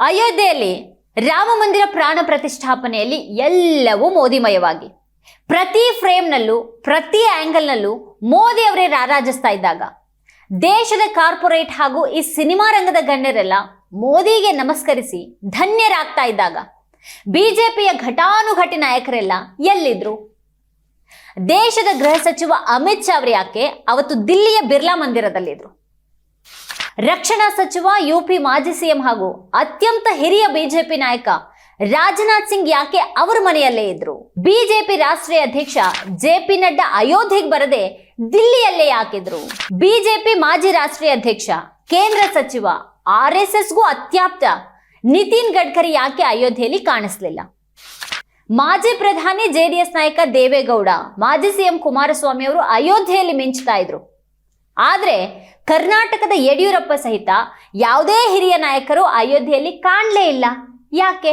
ಅಯೋಧ್ಯೆಯಲ್ಲಿ ರಾಮ ಮಂದಿರ ಪ್ರಾಣ ಪ್ರತಿಷ್ಠಾಪನೆಯಲ್ಲಿ ಎಲ್ಲವೂ ಮೋದಿಮಯವಾಗಿ. ಪ್ರತಿ ಫ್ರೇಮ್ನಲ್ಲೂ, ಪ್ರತಿ ಆ್ಯಂಗಲ್ನಲ್ಲೂ ಮೋದಿ ಅವರೇ ರಾರಾಜಿಸ್ತಾ ಇದ್ದಾಗ. ದೇಶದ ಕಾರ್ಪೊರೇಟ್ ಹಾಗೂ ಈ ಸಿನಿಮಾ ರಂಗದ ಗಣ್ಯರೆಲ್ಲ ಮೋದಿಗೆ ನಮಸ್ಕರಿಸಿ ಧನ್ಯರಾಗ್ತಾ ಇದ್ದಾಗ. ಬಿಜೆಪಿಯ ಘಟಾನುಘಟಿ ನಾಯಕರೆಲ್ಲ ಎಲ್ಲಿದ್ರು? ದೇಶದ ಗೃಹ ಸಚಿವ ಅಮಿತ್ ಶಾ ಅವರು ಯಾಕೆ ಅವತ್ತು ದಿಲ್ಲಿಯ ಬಿರ್ಲಾ ಮಂದಿರದಲ್ಲಿದ್ರು? ರಕ್ಷಣಾ ಸಚಿವ ಯುಪಿ ಮಾಜಿ ಸಿಎಂ ಹಾಗೂ ಅತ್ಯಂತ ಹಿರಿಯ ಬಿಜೆಪಿ ನಾಯಕ ರಾಜನಾಥ್ ಸಿಂಗ್ ಯಾಕೆ ಅವರ ಮನೆಯಲ್ಲೇ ಇದ್ರು? ಬಿಜೆಪಿ ರಾಷ್ಟ್ರೀಯ ಅಧ್ಯಕ್ಷ ಜೆ ಪಿ ನಡ್ಡಾ ಅಯೋಧ್ಯೆಗೆ ಬರದೆ ದಿಲ್ಲಿಯಲ್ಲೇ ಯಾಕಿದ್ರು? ಬಿಜೆಪಿ ಮಾಜಿ ರಾಷ್ಟ್ರೀಯ ಅಧ್ಯಕ್ಷ, ಕೇಂದ್ರ ಸಚಿವ, ಆರ್ ಎಸ್ ಎಸ್ಗೂ ಅತ್ಯಾಪ್ತ ನಿತಿನ್ ಗಡ್ಕರಿ ಯಾಕೆ ಅಯೋಧ್ಯೆಯಲ್ಲಿ ಕಾಣಿಸ್ಲಿಲ್ಲ? ಮಾಜಿ ಪ್ರಧಾನಿ ಜೆಡಿಎಸ್ ನಾಯಕ ದೇವೇಗೌಡ, ಮಾಜಿ ಸಿಎಂ ಕುಮಾರಸ್ವಾಮಿ ಅವರು ಅಯೋಧ್ಯೆಯಲ್ಲಿ ಮಿಂಚ್ತಾ ಇದ್ರು. ಆದ್ರೆ ಕರ್ನಾಟಕದ ಯಡಿಯೂರಪ್ಪ ಸಹಿತ ಯಾವುದೇ ಹಿರಿಯ ನಾಯಕರು ಅಯೋಧ್ಯೆಯಲ್ಲಿ ಕಾಣಲೇ ಇಲ್ಲ. ಯಾಕೆ?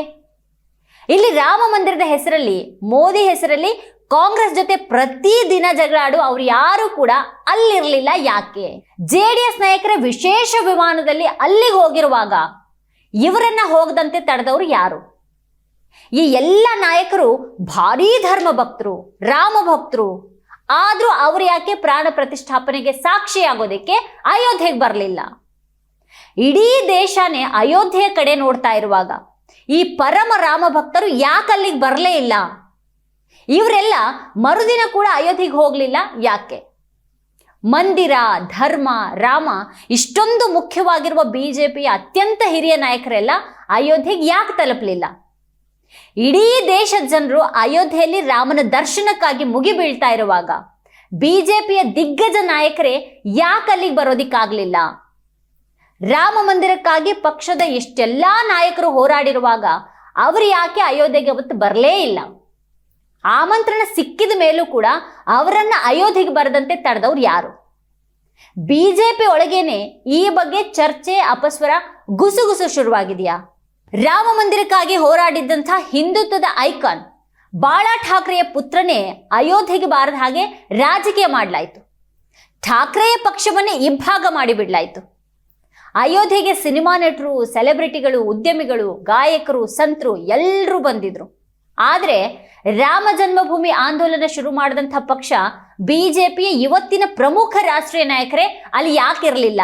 ಇಲ್ಲಿ ರಾಮ ಮಂದಿರದ ಹೆಸರಲ್ಲಿ, ಮೋದಿ ಹೆಸರಲ್ಲಿ ಕಾಂಗ್ರೆಸ್ ಜೊತೆ ಪ್ರತಿ ದಿನ ಜಗಳಾಡು ಅವ್ರು ಯಾರು ಕೂಡ ಅಲ್ಲಿರಲಿಲ್ಲ. ಯಾಕೆ? ಜೆ ಡಿ ಎಸ್ ನಾಯಕರ ವಿಶೇಷ ವಿಮಾನದಲ್ಲಿ ಅಲ್ಲಿಗೆ ಹೋಗಿರುವಾಗ ಇವರನ್ನ ಹೋಗದಂತೆ ತಡೆದವರು ಯಾರು? ಈ ಎಲ್ಲ ನಾಯಕರು ಭಾರೀ ಧರ್ಮ ಭಕ್ತರು ರಾಮ ಭಕ್ತರು ಆದ್ರೂ ಅವ್ರು ಯಾಕೆ ಪ್ರಾಣ ಪ್ರತಿಷ್ಠಾಪನೆಗೆ ಸಾಕ್ಷಿಯಾಗೋದಕ್ಕೆ ಅಯೋಧ್ಯೆಗೆ ಬರಲಿಲ್ಲ? ಇಡೀ ದೇಶನೇ ಅಯೋಧ್ಯೆಯ ಕಡೆ ನೋಡ್ತಾ ಇರುವಾಗ ಈ ಪರಮ ರಾಮ ಭಕ್ತರು ಯಾಕೆ ಅಲ್ಲಿಗೆ ಬರಲೇ ಇಲ್ಲ? ಇವರೆಲ್ಲ ಮರುದಿನ ಕೂಡ ಅಯೋಧ್ಯೆಗೆ ಹೋಗಲಿಲ್ಲ ಯಾಕೆ? ಮಂದಿರ, ಧರ್ಮ, ರಾಮ ಇಷ್ಟೊಂದು ಮುಖ್ಯವಾಗಿರುವ ಬಿಜೆಪಿಯ ಅತ್ಯಂತ ಹಿರಿಯ ನಾಯಕರೆಲ್ಲ ಅಯೋಧ್ಯೆಗೆ ಯಾಕೆ ತಲುಪಲಿಲ್ಲ? ಇಡೀ ದೇಶದ ಜನರು ಅಯೋಧ್ಯೆಯಲ್ಲಿ ರಾಮನ ದರ್ಶನಕ್ಕಾಗಿ ಮುಗಿಬೀಳ್ತಾ ಇರುವಾಗ ಬಿಜೆಪಿಯ ದಿಗ್ಗಜ ನಾಯಕರೇ ಯಾಕೆ ಅಲ್ಲಿಗೆ ಬರೋದಿಕ್ಕಾಗಲಿಲ್ಲ? ರಾಮ ಮಂದಿರಕ್ಕಾಗಿ ಪಕ್ಷದ ಎಷ್ಟೆಲ್ಲಾ ನಾಯಕರು ಹೋರಾಡಿರುವಾಗ ಅವರು ಯಾಕೆ ಅಯೋಧ್ಯೆಗೆ ಅವತ್ತು ಬರಲೇ ಇಲ್ಲ? ಆಮಂತ್ರಣ ಸಿಕ್ಕಿದ ಮೇಲೂ ಕೂಡ ಅವರನ್ನ ಅಯೋಧ್ಯೆಗೆ ಬರದಂತೆ ತಡೆದವ್ರು ಯಾರು? ಬಿಜೆಪಿ ಒಳಗೇನೆ ಈ ಬಗ್ಗೆ ಚರ್ಚೆ, ಅಪಸ್ವರ ಗುಸುಗುಸು ಶುರುವಾಗಿದೆಯಾ? ರಾಮ ಮಂದಿರಕ್ಕಾಗಿ ಹೋರಾಡಿದ್ದಂಥ ಹಿಂದುತ್ವದ ಐಕಾನ್ ಬಾಳಾ ಠಾಕ್ರೆಯ ಪುತ್ರನೇ ಅಯೋಧ್ಯೆಗೆ ಬಾರದ ಹಾಗೆ ರಾಜಕೀಯ ಮಾಡಲಾಯಿತು. ಠಾಕ್ರೆಯ ಪಕ್ಷವನ್ನೇ ಇಬ್ಬಾಗ ಮಾಡಿಬಿಡ್ಲಾಯಿತು. ಅಯೋಧ್ಯೆಗೆ ಸಿನಿಮಾ ನಟರು, ಸೆಲೆಬ್ರಿಟಿಗಳು, ಉದ್ಯಮಿಗಳು, ಗಾಯಕರು, ಸಂತರು ಎಲ್ಲರೂ ಬಂದಿದ್ರು. ಆದರೆ ರಾಮ ಜನ್ಮಭೂಮಿ ಆಂದೋಲನ ಶುರು ಮಾಡಿದಂಥ ಪಕ್ಷ ಬಿಜೆಪಿಯ ಇವತ್ತಿನ ಪ್ರಮುಖ ರಾಷ್ಟ್ರೀಯ ನಾಯಕರೇ ಅಲ್ಲಿ ಯಾಕಿರಲಿಲ್ಲ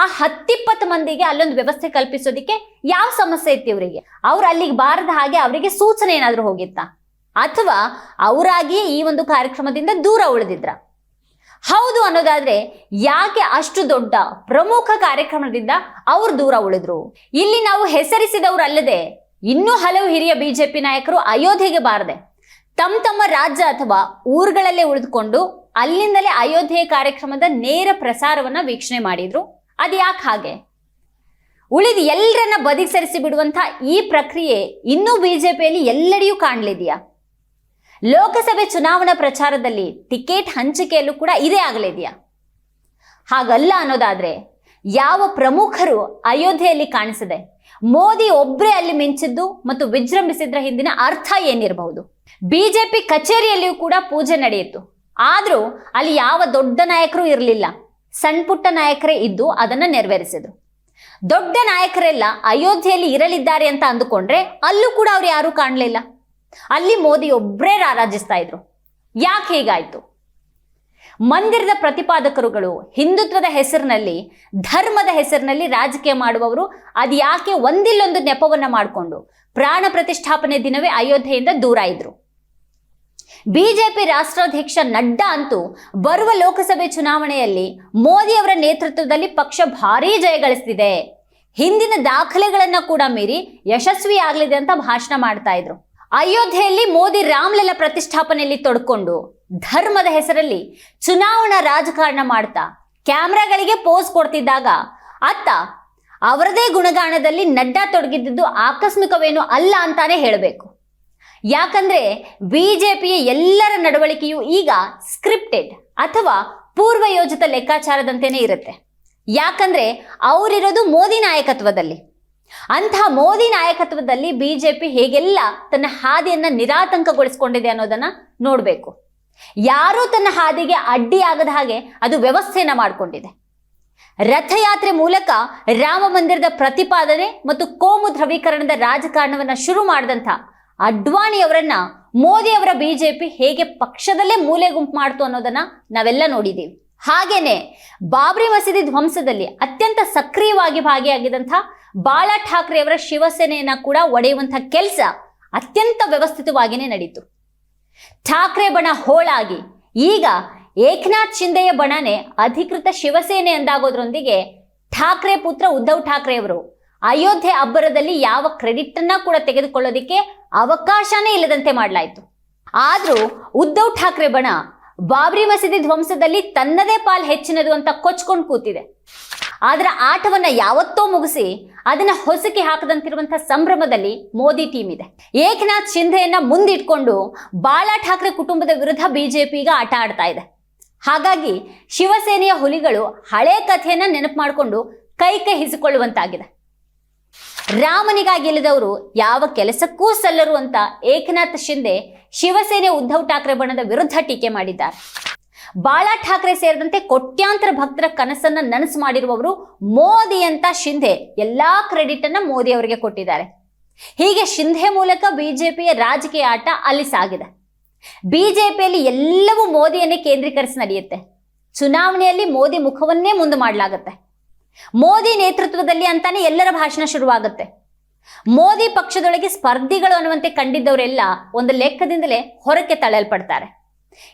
ಆ ಹತ್ತಿಪ್ಪತ್ತು ಮಂದಿಗೆ ಅಲ್ಲೊಂದು ವ್ಯವಸ್ಥೆ ಕಲ್ಪಿಸೋದಿಕ್ಕೆ ಯಾವ ಸಮಸ್ಯೆ ಇತ್ತು ಇವರಿಗೆ ಅವ್ರು ಅಲ್ಲಿಗೆ ಬಾರದ ಹಾಗೆ ಅವರಿಗೆ ಸೂಚನೆ ಏನಾದರೂ ಹೋಗಿತ್ತಾ? ಅಥವಾ ಅವರಾಗಿಯೇ ಈ ಒಂದು ಕಾರ್ಯಕ್ರಮದಿಂದ ದೂರ ಉಳಿದಿದ್ರ? ಹೌದು ಅನ್ನೋದಾದ್ರೆ ಯಾಕೆ ಅಷ್ಟು ದೊಡ್ಡ ಪ್ರಮುಖ ಕಾರ್ಯಕ್ರಮದಿಂದ ಅವ್ರು ದೂರ ಉಳಿದ್ರು? ಇಲ್ಲಿ ನಾವು ಹೆಸರಿಸಿದವರು ಅಲ್ಲದೆ ಇನ್ನೂ ಹಲವು ಹಿರಿಯ ಬಿಜೆಪಿ ನಾಯಕರು ಅಯೋಧ್ಯೆಗೆ ಬಾರದೆ ತಮ್ಮ ತಮ್ಮ ರಾಜ್ಯ ಅಥವಾ ಊರುಗಳಲ್ಲೇ ಉಳಿದುಕೊಂಡು ಅಲ್ಲಿಂದಲೇ ಅಯೋಧ್ಯೆ ಕಾರ್ಯಕ್ರಮದ ನೇರ ಪ್ರಸಾರವನ್ನ ವೀಕ್ಷಣೆ ಮಾಡಿದ್ರು. ಅದು ಯಾಕೆ ಹಾಗೆ? ಉಳಿದ ಎಲ್ಲರನ್ನ ಬದಿಗೆ ಸರಿಸಿ ಬಿಡುವಂಥ ಈ ಪ್ರಕ್ರಿಯೆ ಇನ್ನೂ ಬಿಜೆಪಿಯಲ್ಲಿ ಎಲ್ಲೆಡೆಯೂ ಕಾಣಲಿದೆಯಾ? ಲೋಕಸಭೆ ಚುನಾವಣಾ ಪ್ರಚಾರದಲ್ಲಿ ಟಿಕೆಟ್ ಹಂಚಿಕೆಯಲ್ಲೂ ಕೂಡ ಇದೇ ಆಗಲಿದೆಯಾ? ಹಾಗಲ್ಲ ಅನ್ನೋದಾದ್ರೆ ಯಾವ ಪ್ರಮುಖರು ಅಯೋಧ್ಯೆಯಲ್ಲಿ ಕಾಣಿಸದೆ ಮೋದಿ ಒಬ್ಬರೇ ಅಲ್ಲಿ ಮಿಂಚಿದ್ದು ಮತ್ತು ವಿಜೃಂಭಿಸಿದ್ರ ಹಿಂದಿನ ಅರ್ಥ ಏನಿರಬಹುದು? ಬಿಜೆಪಿ ಕಚೇರಿಯಲ್ಲಿಯೂ ಕೂಡ ಪೂಜೆ ನಡೆಯಿತು. ಆದರೂ ಅಲ್ಲಿ ಯಾವ ದೊಡ್ಡ ನಾಯಕರು ಇರಲಿಲ್ಲ. ಸಣ್ಣ ಪುಟ್ಟ ನಾಯಕರೇ ಇದ್ದು ಅದನ್ನ ನೆರವೇರಿಸಿದ್ರು. ದೊಡ್ಡ ನಾಯಕರೆಲ್ಲ ಅಯೋಧ್ಯೆಯಲ್ಲಿ ಇರಲಿದ್ದಾರೆ ಅಂತ ಅಂದುಕೊಂಡ್ರೆ ಅಲ್ಲೂ ಕೂಡ ಅವ್ರು ಯಾರೂ ಕಾಣಲಿಲ್ಲ. ಅಲ್ಲಿ ಮೋದಿ ಒಬ್ಬರೇ ರಾರಾಜಿಸ್ತಾ ಇದ್ರು. ಯಾಕೆ ಹೀಗಾಯ್ತು? ಮಂದಿರದ ಪ್ರತಿಪಾದಕರುಗಳು ಹಿಂದುತ್ವದ ಹೆಸರಿನಲ್ಲಿ, ಧರ್ಮದ ಹೆಸರಿನಲ್ಲಿ ರಾಜಕೀಯ ಮಾಡುವವರು ಅದು ಯಾಕೆ ಒಂದಿಲ್ಲೊಂದು ನೆಪವನ್ನು ಮಾಡಿಕೊಂಡು ಪ್ರಾಣ ಪ್ರತಿಷ್ಠಾಪನೆ ದಿನವೇ ಅಯೋಧ್ಯೆಯಿಂದ ದೂರ ಇದ್ರು. ಬಿಜೆಪಿ ರಾಷ್ಟ್ರಾಧ್ಯಕ್ಷ ನಡ್ಡಾ ಅಂತೂ ಬರುವ ಲೋಕಸಭೆ ಚುನಾವಣೆಯಲ್ಲಿ ಮೋದಿ ಅವರ ನೇತೃತ್ವದಲ್ಲಿ ಪಕ್ಷ ಭಾರೀ ಜಯ ಗಳಿಸ್ತಿದೆ. ಹಿಂದಿನ ದಾಖಲೆಗಳನ್ನ ಕೂಡ ಮೀರಿ ಯಶಸ್ವಿ ಆಗ್ಲಿದೆ ಅಂತ ಭಾಷಣ ಮಾಡ್ತಾ ಇದ್ರು. ಅಯೋಧ್ಯೆಯಲ್ಲಿ ಮೋದಿ ರಾಮ್ಲಲ್ಲ ಪ್ರತಿಷ್ಠಾಪನೆಯಲ್ಲಿ ತೊಡ್ಕೊಂಡು ಧರ್ಮದ ಹೆಸರಲ್ಲಿ ಚುನಾವಣಾ ರಾಜಕಾರಣ ಮಾಡ್ತಾ ಕ್ಯಾಮ್ರಾಗಳಿಗೆ ಪೋಸ್ ಕೊಡ್ತಿದ್ದಾಗ ಅತ್ತ ಅವರದೇ ಗುಣಗಾನದಲ್ಲಿ ನಡ್ಡಾ ತೊಡಗಿದ್ದು ಆಕಸ್ಮಿಕವೇನು ಅಲ್ಲ ಅಂತಾನೆ ಹೇಳಬೇಕು. ಯಾಕಂದ್ರೆ ಪಿಯ ಎಲ್ಲರ ನಡವಳಿಕೆಯು ಈಗ ಸ್ಕ್ರಿಪ್ಟೆಡ್ ಅಥವಾ ಪೂರ್ವಯೋಜಿತ ಲೆಕ್ಕಾಚಾರದಂತೆಯೇ ಇರುತ್ತೆ. ಯಾಕಂದ್ರೆ ಅವರಿರೋದು ಮೋದಿ ನಾಯಕತ್ವದಲ್ಲಿ. ಅಂತಹ ಮೋದಿ ನಾಯಕತ್ವದಲ್ಲಿ ಬಿಜೆಪಿ ಹೇಗೆಲ್ಲ ತನ್ನ ಹಾದಿಯನ್ನ ನಿರಾತಂಕಗೊಳಿಸಿಕೊಂಡಿದೆ ಅನ್ನೋದನ್ನ ನೋಡಬೇಕು. ಯಾರೂ ತನ್ನ ಹಾದಿಗೆ ಅಡ್ಡಿಯಾಗದ ಹಾಗೆ ಅದು ವ್ಯವಸ್ಥೆಯನ್ನ ಮಾಡಿಕೊಂಡಿದೆ. ರಥಯಾತ್ರೆ ಮೂಲಕ ರಾಮ ಮಂದಿರದ ಪ್ರತಿಪಾದನೆ ಮತ್ತು ಕೋಮು ದ್ರವೀಕರಣದ ರಾಜಕಾರಣವನ್ನ ಶುರು ಮಾಡಿದಂಥ ಅಡ್ವಾಣಿಯವರನ್ನ ಮೋದಿಯವರ ಬಿಜೆಪಿ ಹೇಗೆ ಪಕ್ಷದಲ್ಲೇ ಮೂಲೆ ಗುಂಪು ಮಾಡ್ತು ಅನ್ನೋದನ್ನ ನಾವೆಲ್ಲ ನೋಡಿದ್ದೀವಿ ಹಾಗೇನೆ ಬಾಬ್ರಿ ಮಸೀದಿ ಧ್ವಂಸದಲ್ಲಿ ಅತ್ಯಂತ ಸಕ್ರಿಯವಾಗಿ ಭಾಗಿಯಾಗಿದ್ದಂಥ ಬಾಳ ಠಾಕ್ರೆಯವರ ಶಿವಸೇನೆಯನ್ನ ಕೂಡ ಒಡೆಯುವಂಥ ಕೆಲಸ ಅತ್ಯಂತ ವ್ಯವಸ್ಥಿತವಾಗಿಯೇ ನಡೀತು. ಠಾಕ್ರೆ ಬಣ ಹೋಳಾಗಿ ಈಗ ಏಕನಾಥ್ ಶಿಂದೆಯ ಬಣನೆ ಅಧಿಕೃತ ಶಿವಸೇನೆ ಎಂದಾಗೋದ್ರೊಂದಿಗೆ ಠಾಕ್ರೆ ಪುತ್ರ ಉದ್ಧವ್ ಠಾಕ್ರೆ ಅವರು ಅಯೋಧ್ಯೆ ಅಬ್ಬರದಲ್ಲಿ ಯಾವ ಕ್ರೆಡಿಟ್ ಅನ್ನ ಕೂಡ ತೆಗೆದುಕೊಳ್ಳೋದಿಕ್ಕೆ ಅವಕಾಶನೇ ಇಲ್ಲದಂತೆ ಮಾಡಲಾಯಿತು. ಆದರೂ ಉದ್ಧವ್ ಠಾಕ್ರೆ ಬಣ ಬಾಬ್ರಿ ಮಸೀದಿ ಧ್ವಂಸದಲ್ಲಿ ತನ್ನದೇ ಪಾಲ್ ಹೆಚ್ಚಿನದು ಅಂತ ಕೊಚ್ಕೊಂಡು ಕೂತಿದೆ. ಅದರ ಆಟವನ್ನ ಯಾವತ್ತೋ ಮುಗಿಸಿ ಅದನ್ನ ಹೊಸಕಿ ಹಾಕದಂತಿರುವಂಥ ಸಂಭ್ರಮದಲ್ಲಿ ಮೋದಿ ಟೀಮ್ ಇದೆ. ಏಕನಾಥ್ ಶಿಂಧೆಯನ್ನ ಮುಂದಿಟ್ಕೊಂಡು ಬಾಳಾ ಠಾಕ್ರೆ ಕುಟುಂಬದ ವಿರುದ್ಧ ಬಿಜೆಪಿ ಈಗ ಆಟ ಆಡ್ತಾ ಇದೆ. ಹಾಗಾಗಿ ಶಿವಸೇನೆಯ ಹುಲಿಗಳು ಹಳೆ ಕಥೆಯನ್ನು ನೆನಪು ಮಾಡಿಕೊಂಡು ಕೈ ಕೈ ಹಿಸಿಕೊಳ್ಳುವಂತಾಗಿದೆ. ರಾಮನಿಗಾಗಿ ಇಲ್ಲದವರು ಯಾವ ಕೆಲಸಕ್ಕೂ ಸಲ್ಲರು ಅಂತ ಏಕನಾಥ್ ಶಿಂದೆ ಶಿವಸೇನೆ ಉದ್ಧವ್ ಠಾಕ್ರೆ ಬಣದ ವಿರುದ್ಧ ಟೀಕೆ ಮಾಡಿದ್ದಾರೆ. ಬಾಳಾ ಠಾಕ್ರೆ ಸೇರಿದಂತೆ ಕೋಟ್ಯಾಂತರ ಭಕ್ತರ ಕನಸನ್ನ ನನಸು ಮಾಡಿರುವವರು ಮೋದಿ ಅಂತ ಶಿಂಧೆ ಎಲ್ಲಾ ಕ್ರೆಡಿಟ್ ಅನ್ನ ಮೋದಿ ಅವರಿಗೆ ಕೊಟ್ಟಿದ್ದಾರೆ. ಹೀಗೆ ಶಿಂಧೆ ಮೂಲಕ ಬಿಜೆಪಿಯ ರಾಜಕೀಯ ಆಟ ಅಲ್ಲಿ ಸಾಗಿದೆ. ಬಿಜೆಪಿಯಲ್ಲಿ ಎಲ್ಲವೂ ಮೋದಿಯನ್ನೇ ಕೇಂದ್ರೀಕರಿಸಿ ನಡೆಯುತ್ತೆ. ಚುನಾವಣೆಯಲ್ಲಿ ಮೋದಿ ಮುಖವನ್ನೇ ಮುಂದೆ ಮಾಡಲಾಗುತ್ತೆ. ಮೋದಿ ನೇತೃತ್ವದಲ್ಲಿ ಅಂತಾನೆ ಎಲ್ಲರ ಭಾಷಣ ಶುರುವಾಗುತ್ತೆ. ಮೋದಿ ಪಕ್ಷದೊಳಗೆ ಸ್ಪರ್ಧಿಗಳು ಅನ್ನುವಂತೆ ಕಂಡಿದ್ದವರೆಲ್ಲ ಒಂದು ಲೆಕ್ಕದಿಂದಲೇ ಹೊರಕ್ಕೆ ತಳ್ಳಲ್ಪಡ್ತಾರೆ.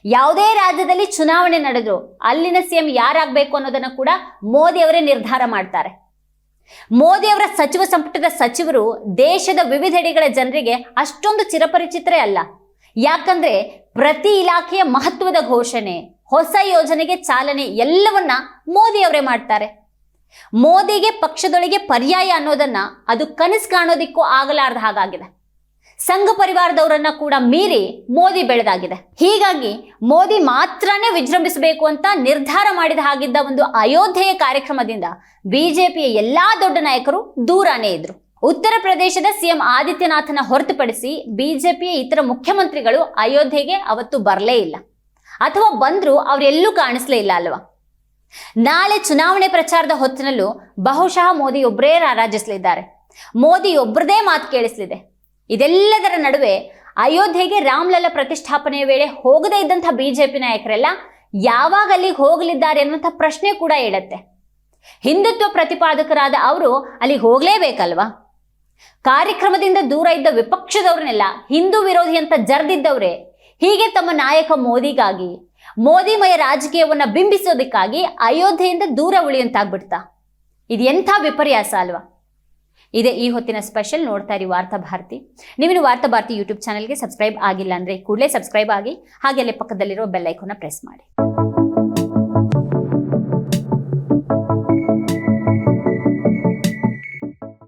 ಯಾವುದೇ ರಾಜ್ಯದಲ್ಲಿ ಚುನಾವಣೆ ನಡೆದ್ರು ಅಲ್ಲಿನ ಸಿಎಂ ಯಾರಾಗಬೇಕು ಅನ್ನೋದನ್ನ ಕೂಡ ಮೋದಿ ಅವರೇ ನಿರ್ಧಾರ ಮಾಡ್ತಾರೆ. ಮೋದಿ ಅವರ ಸಚಿವ ಸಂಪುಟದ ಸಚಿವರು ದೇಶದ ವಿವಿಧೆಡೆಗಳ ಜನರಿಗೆ ಅಷ್ಟೊಂದು ಚಿರಪರಿಚಿತರೇ ಅಲ್ಲ. ಯಾಕಂದ್ರೆ ಪ್ರತಿ ಇಲಾಖೆಯ ಮಹತ್ವದ ಘೋಷಣೆ, ಹೊಸ ಯೋಜನೆಗೆ ಚಾಲನೆ ಎಲ್ಲವನ್ನ ಮೋದಿ ಅವರೇ ಮಾಡ್ತಾರೆ. ಮೋದಿಗೆ ಪಕ್ಷದೊಳಗೆ ಪರ್ಯಾಯ ಅನ್ನೋದನ್ನ ಅದು ಕನಸು ಕಾಣೋದಿಕ್ಕೂ ಆಗಲಾರ್ದ ಹಾಗಾಗಿದೆ. ಸಂಘ ಪರಿವಾರದವರನ್ನ ಕೂಡ ಮೀರಿ ಮೋದಿ ಬೆಳೆದಾಗಿದೆ. ಹೀಗಾಗಿ ಮೋದಿ ಮಾತ್ರನೇ ವಿಜೃಂಭಿಸಬೇಕು ಅಂತ ನಿರ್ಧಾರ ಮಾಡಿದ ಹಾಗಿದ್ದ ಒಂದು ಅಯೋಧ್ಯೆಯ ಕಾರ್ಯಕ್ರಮದಿಂದ ಬಿಜೆಪಿಯ ಎಲ್ಲಾ ದೊಡ್ಡ ನಾಯಕರು ದೂರಾನೇ ಇದ್ರು. ಉತ್ತರ ಪ್ರದೇಶದ ಸಿಎಂ ಆದಿತ್ಯನಾಥನ ಹೊರತುಪಡಿಸಿ ಬಿಜೆಪಿಯ ಇತರ ಮುಖ್ಯಮಂತ್ರಿಗಳು ಅಯೋಧ್ಯೆಗೆ ಅವತ್ತು ಬರಲೇ ಇಲ್ಲ. ಅಥವಾ ಬಂದರೂ ಅವರೆಲ್ಲೂ ಕಾಣಿಸ್ಲೇ ಇಲ್ಲ ಅಲ್ವಾ? ನಾಳೆ ಚುನಾವಣೆ ಪ್ರಚಾರದ ಹೊತ್ತಿನಲ್ಲೂ ಬಹುಶಃ ಮೋದಿ ಒಬ್ಬರೇ ರಾರಾಜಿಸಲಿದ್ದಾರೆ ಮೋದಿ ಒಬ್ಬರದೇ ಮಾತು ಕೇಳಿಸಲಿದೆ. ಇದೆಲ್ಲದರ ನಡುವೆ ಅಯೋಧ್ಯೆಗೆ ರಾಮ್ಲಲ್ಲ ಪ್ರತಿಷ್ಠಾಪನೆಯ ವೇಳೆ ಹೋಗದೇ ಇದ್ದಂಥ ಬಿಜೆಪಿ ನಾಯಕರೆಲ್ಲ ಯಾವಾಗ ಅಲ್ಲಿಗೆ ಹೋಗಲಿದ್ದಾರೆ ಅನ್ನುವಂಥ ಪ್ರಶ್ನೆ ಕೂಡ ಹೇಳುತ್ತೆ ಹಿಂದುತ್ವ ಪ್ರತಿಪಾದಕರಾದ ಅವರು ಅಲ್ಲಿಗೆ ಹೋಗಲೇಬೇಕಲ್ವಾ? ಕಾರ್ಯಕ್ರಮದಿಂದ ದೂರ ಇದ್ದ ವಿಪಕ್ಷದವ್ರನ್ನೆಲ್ಲ ಹಿಂದೂ ವಿರೋಧಿ ಅಂತ ಜರ್ದಿದ್ದವ್ರೆ, ಹೀಗೆ ತಮ್ಮ ನಾಯಕ ಮೋದಿಗಾಗಿ ಮೋದಿಮಯ ರಾಜಕೀಯವನ್ನ ಬಿಂಬಿಸೋದಕ್ಕಾಗಿ ಅಯೋಧ್ಯೆಯಿಂದ ದೂರ ಉಳಿಯಂತಾಗ್ಬಿಡ್ತಾ ಇದು ಎಂಥ ವಿಪರ್ಯಾಸ ಅಲ್ವಾ? ಇದೇ ಈ ಹೊತ್ತಿನ ಸ್ಪೆಷಲ್ ನೋಡ್ತಾ ಇರಿ ವಾರ್ತಾ ಭಾರತಿ. ನೀವಿನ ವಾರ್ತಾ ಭಾರತಿ ಯೂಟ್ಯೂಬ್ ಚಾನಲ್ಗೆ ಸಬ್ಸ್ಕ್ರೈಬ್ ಆಗಿಲ್ಲ ಅಂದ್ರೆ ಕೂಡಲೇ ಸಬ್ಸ್ಕ್ರೈಬ್ ಆಗಿ ಹಾಗೆ ಅಲ್ಲೇ ಪಕ್ಕದಲ್ಲಿರೋ ಬೆಲ್ ಐಕಾನ್ನ ಪ್ರೆಸ್ ಮಾಡಿ.